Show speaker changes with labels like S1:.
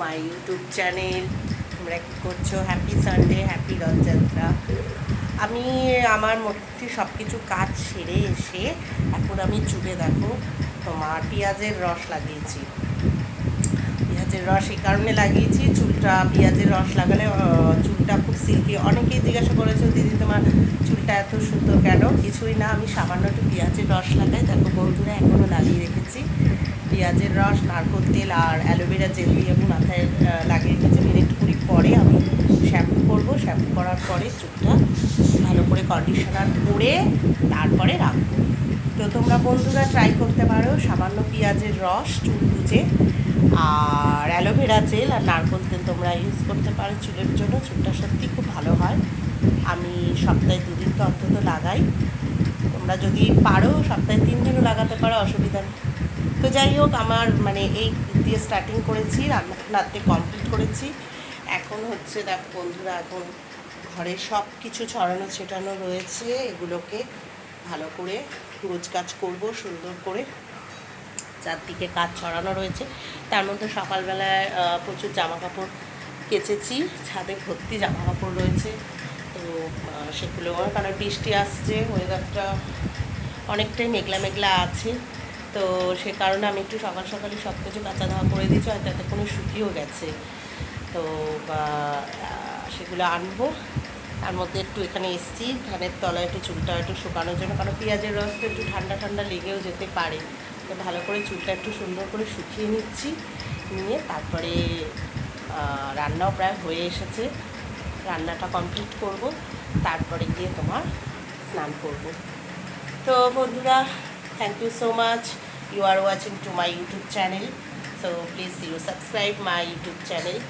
S1: My YouTube channel. তোমরা কী করছ? Happy Sunday happy Rathyatra আমি আমার মোটামুটি সব কিছু কাজ সেরে এসে এখন আমি চুলে দেখো, তোমার পেঁয়াজের রস লাগিয়েছি। পেঁয়াজের রস এই কারণে লাগিয়েছি, চুলটা, পেঁয়াজের রস লাগালে চুলটা খুব সিল্কি অনেকেই জিজ্ঞাসা করেছ, দিদি, তোমার চুলটা এত সুন্দর কেন? কিছুই না, আমি সামান্য একটু পেঁয়াজের রস লাগাই। দেখো, বন্ধুরা এখনও লাগিয়ে রেখেছি। পেঁয়াজের রস, নারকোল তেল আর অ্যালোভেরা জেল দিয়ে আমি মাথায় লাগিয়ে রেখেছি মিনিট কুড়ি পরে আমি শ্যাম্পু করব। শ্যাম্পু করার পরে চুলটা ভালো করে কন্ডিশনার করে তারপরে রাখব। তো তোমরা বন্ধুরা ট্রাই করতে পারো। সামান্য পেঁয়াজের রস, চুল কুচে আর অ্যালোভেরা জেল আর নারকোল তেল তোমরা ইউজ করতে পারো চুলের জন্য। চুলটা সত্যি খুব ভালো হয়। আমি সপ্তাহে দুদিন তো অন্তত লাগাই। তোমরা যদি পারো সপ্তাহে তিন দিনও লাগাতে পারো, অসুবিধা নেই। তো যাই হোক, আমার মানে এই দিয়ে স্টার্টিং করেছি রান্না রাত্রে কমপ্লিট করেছি। এখন হচ্ছে দেখ বন্ধুরা, এখন ঘরে সব কিছু ছড়ানো ছেটানো রয়েছে, এগুলোকে ভালো করে রোজ কাজ করব, সুন্দর করে। চারদিকে কাজ ছড়ানো রয়েছে। তার মধ্যে সকালবেলায় প্রচুর জামা কাপড় কেচেছি, ছাদে ভর্তি জামা কাপড় রয়েছে। তো সেগুলো কারণ বৃষ্টি আসছে ওয়েদারটা অনেকটাই মেঘলা মেঘলা আছে। তো সে কারণে আমি একটু সকাল সকালে সব কিছু কাঁচা ধোয়া করে দিয়েছি, হয়তো এতক্ষণে শুকিয়েও গেছে। তো সেগুলো আনব। তার মধ্যে একটু এখানে এসছি ফ্যানের তলায় একটু চুলটা একটু শুকানোর জন্য, কারণ পেঁয়াজের রস তো একটু ঠান্ডা ঠান্ডা লেগেও যেতে পারে। তো ভালো করে চুলটা একটু সুন্দর করে শুকিয়ে নিচ্ছি, নিয়ে তারপরে রান্নাও প্রায় হয়ে এসেছে। রান্নাটা কমপ্লিট করব, তারপরে গিয়ে তোমার স্নান করব। তো বন্ধুরা thank you so much. You are watching to my youtube channel. So please you subscribe my youtube channel.